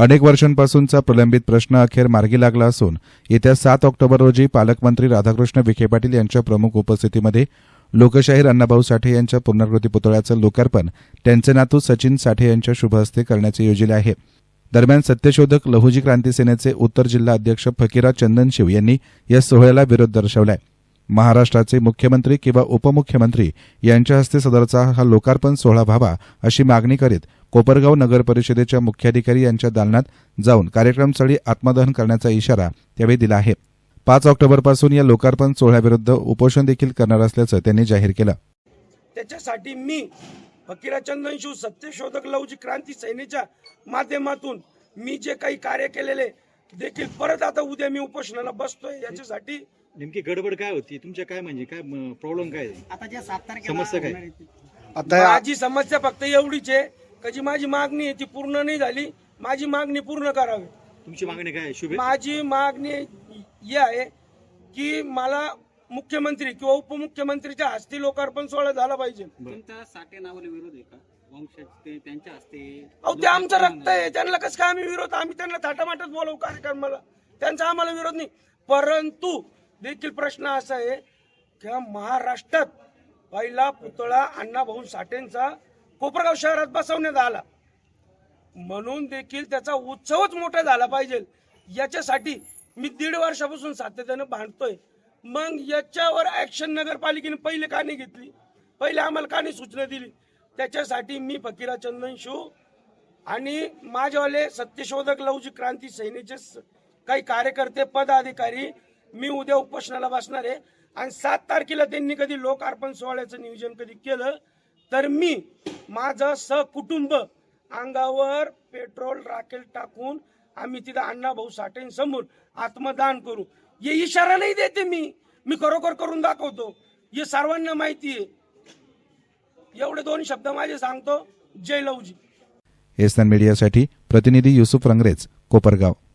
अनेक वर्षांपासूनचा प्रलंबित प्रश्न अखेर मार्गी लागला असून येत्या सात ऑक्टोबर रोजी पालकमंत्री राधाकृष्ण विखे पाटील यांच्या प्रमुख उपस्थितीमध्ये लोकशाहीर अण्णाभाऊ साठे यांच्या पूर्णाकृती पुतळ्याचं लोकार्पण त्यांचे नातू सचिन साठे यांच्या शुभ हस्ते करण्याचे योजले आहे. दरम्यान सत्यशोधक लहुजी क्रांती सेनेचे उत्तर जिल्हा अध्यक्ष फकीरा चंदनशिव यांनी या सोहळ्याला विरोध दर्शवलाय. महाराष्ट्राचे मुख्यमंत्री किंवा उपमुख्यमंत्री यांच्या हस्ते सदरचा हा लोकार्पण सोहळा व्हावा अशी मागणी करीत कोपरगाव नगर परिषदेच्या मुख्याधिकारी यांच्या दालनात जाऊन कार्यक्रमस्थळी आत्मदहन करण्याचा इशारा त्यावेळी दिला आहे पाच ऑक्टोबरपासून या लोकार्पण सोहळ्याविरुद्ध उपोषण देखील करणार असल्याचं त्यांनी जाहीर केलं त्याच्यासाठी मी फकीरा चंदनशिव सत्यशोधक लवजी क्रांती सेनेच्या माध्यमातून मी जे काही कार्य केलेले देखील परत आता उद्या मी उपोषणाला बसतोय याच्यासाठी नेमकी गडबड काय होती तुमच्या काय म्हणजे काय प्रॉब्लेम काय आहे? आता जे सात तारखेला समस्या काय? आता माझी समस्या फक्त एवढीच आहे का जी माझी मागणी आहे ती पूर्ण नाही झाली माझी मागणी पूर्ण करावी. तुमची मागणी काय आहे? शुभे माझी मागणी ही आहे की मला मुख्यमंत्री किंवा उपमुख्यमंत्रीच्या हस्ते लोकार्पण सोहळा झाला पाहिजे. तुमचा साठे नावाला विरोध आहे का? वंशाचे ते त्यांच्या हस्ते अहो ते आमचं रक्त आहे. त्यांना कसं काय आम्ही विरोध? आम्ही त्यांना थाटामाटात बोलवू कार्यक्रमाला त्यांचा आम्हाला विरोध नाही. परंतु देखील प्रश्न असा आहे की महाराष्ट्रात पहिला पुतळा अण्णाभाऊ साठेंचा कोपरगाव शहरात बसवण्यात आला. म्हणून देखील त्याचा उत्सवच मोठा झाला पाहिजे. याच्यासाठी मी दीड वर्षापासून सातत्यानं भांडतोय. मग याच्यावर ऍक्शन नगरपालिकेने पहिले का नाही घेतली. पहिले आम्हाला का नाही सूचना दिली. त्याच्यासाठी मी फकीरा चंदन शिव आणि माझ्यावाले सत्यशोधक लवजी क्रांती सैनेचे स- काही कार्यकर्ते पदाधिकारी मी उद्या उपोषणाला बसणार आहे. आणि सात तारखेला त्यांनी कधी लोकार्पण सोहळ्याचं नियोजन कधी केलं तर मी माझं सहकुटुंब अंगावर पेट्रोल राखेल टाकून आम्ही तिथं अण्णा भाऊ साठेंसमोर आत्मदान करू. हे इशारा नाही देते मी. मी खरोखर करून दाखवतो. हे सर्वांना माहिती आहे. एवढे दोन शब्द माझे सांगतो. जय लवजी. एसन मीडियासाठी प्रतिनिधी युसुफ रंगरेज कोपरगाव.